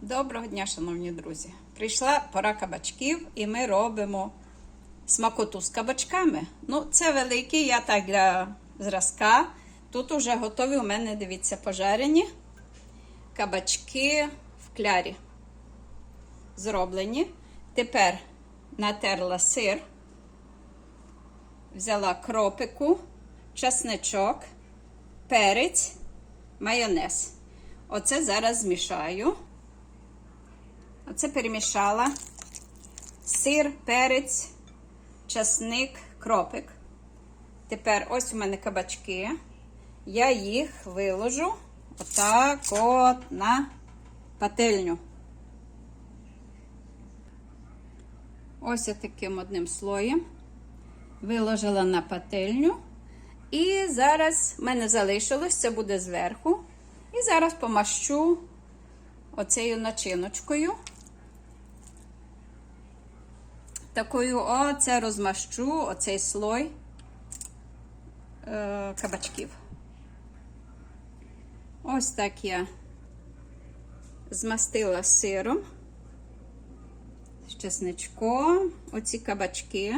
Доброго дня, шановні друзі! Прийшла пора кабачків, і ми робимо смакоту з кабачками. Ну, це великий, я так для зразка. Тут уже готові у мене, дивіться, пожарені кабачки в клярі. Зроблені. Тепер натерла сир, взяла кропику, часничок, перець, майонез. Оце зараз змішаю. Оце перемішала сир, перець, часник, кропик. Тепер ось у мене кабачки. Я їх виложу отак от на пательню. Ось таким одним слоєм. Виложила на пательню. І зараз в мене залишилось, це буде зверху. І зараз помащу оцею начиночкою. Такою оце розмащу оцей слой е, кабачків. Ось так я змастила сиром, з чесничком, оці кабачки.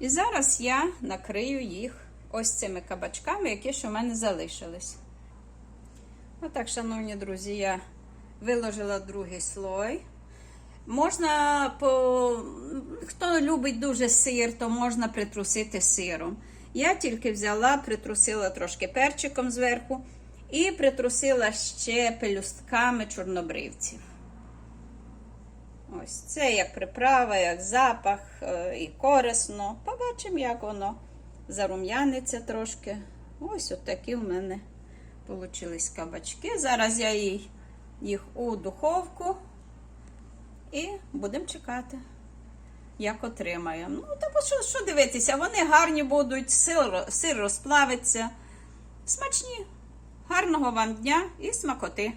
І зараз я накрию їх ось цими кабачками, які ще в мене залишились. Отак, шановні друзі, я виложила другий слой. Можна, по... хто любить дуже сир, то можна притрусити сиром. Я тільки взяла, притрусила трошки перчиком зверху і притрусила ще пелюстками чорнобривців. Ось це як приправа, як запах е, і корисно. Побачимо, як воно зарум'яниться трошки. Ось от в мене получились кабачки. Зараз я їх у духовку і будемо чекати, як отримаємо. Ну, бо що, що дивитися, вони гарні будуть, сир, сир розплавиться. Смачні. Гарного вам дня і смакоти!